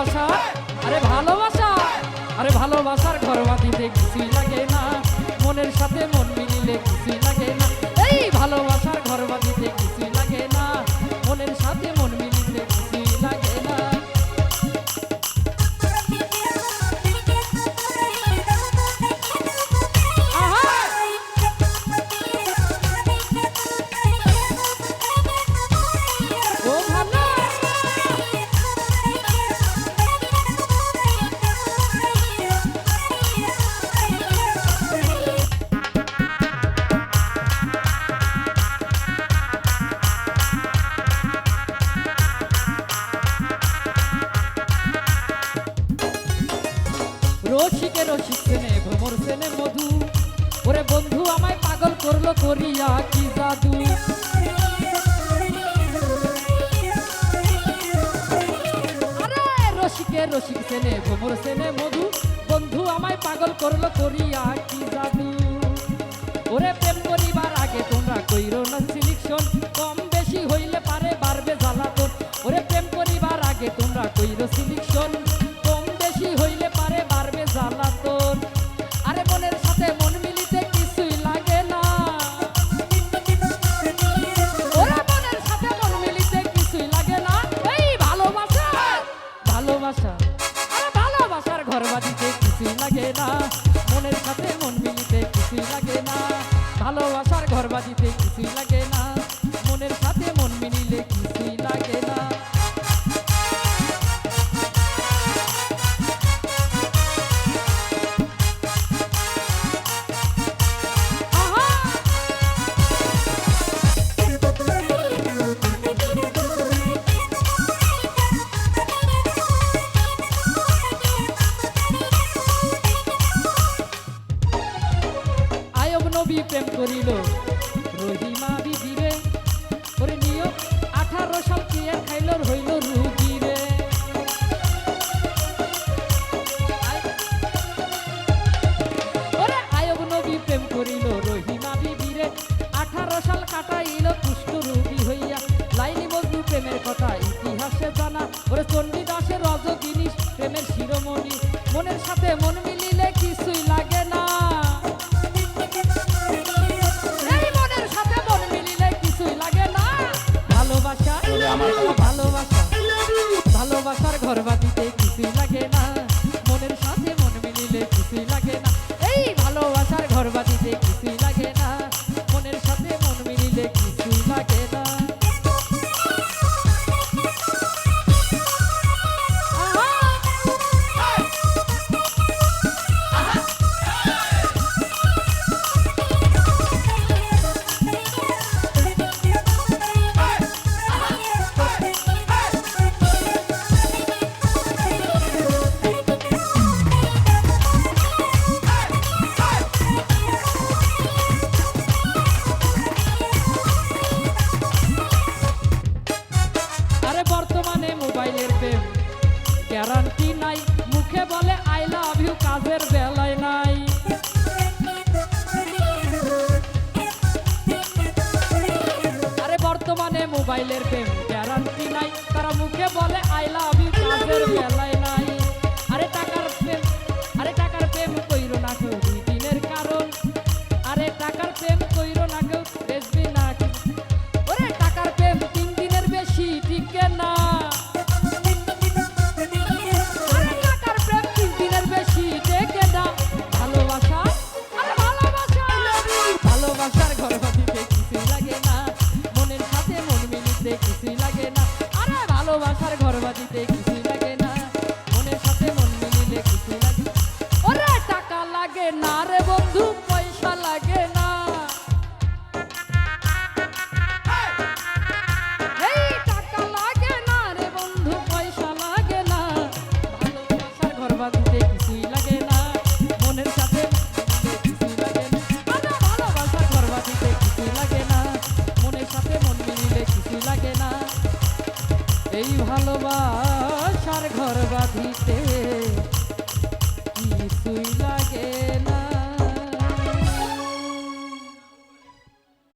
ভালোবাসা? আরে ভালোবাসা? আরে ভালোবাসার ঘর বাঁধিতে লাগে না। মনের সাথে মন মিলিলে কিছুই লাগে রসিকে রসিক সেনে ভ্রমর সেনে মধু। ওরে বন্ধু, আমায় পাগল করল করিয়া কি জাদু? রসিকে রসিক সেনে ভ্রমর সেনে মধু। বন্ধু, আমায় পাগল করল করিয়া কি জাদু? ওরে প্রেম করিবার আগে তোমরা কইরো না সিলেকশন। কম বেশি হইলে পারে বাড়বে জ্বালাতন। ওরে প্রেম করিবার আগে তোমরা কইরো সিলেকশন। ভালোবাসার ঘর বাজিতে কিছুই লাগে জানা দাসের রজ জিনিস প্রেমের শিরোমণি। মনের সাথে মন মিলিলে কিছুই লাগে না। মনের সাথে মন মিলিলে কিছুই লাগে না। ভালোবাসা ভালোবাসা ভালোবাসার ঘর বাঁধিতে কিছুই লাগে না। মুখে বলে আই লাভ ইউ কাজের বেলায় নাই। আরে বর্তমানে মোবাইলের প্রেম গ্যারান্টি নাই। তারা মুখে বলে আই লাভ ইউ কাজের বেলায় নাই। আরে টাকার প্রেম টাকার প্রেম কইরো না কেউ দিনের কারণ। আরে টাকার প্রেম কইরো না কেউ আরে ভালোবাসার ঘর বাঁধিতে কিছুই লাগে না।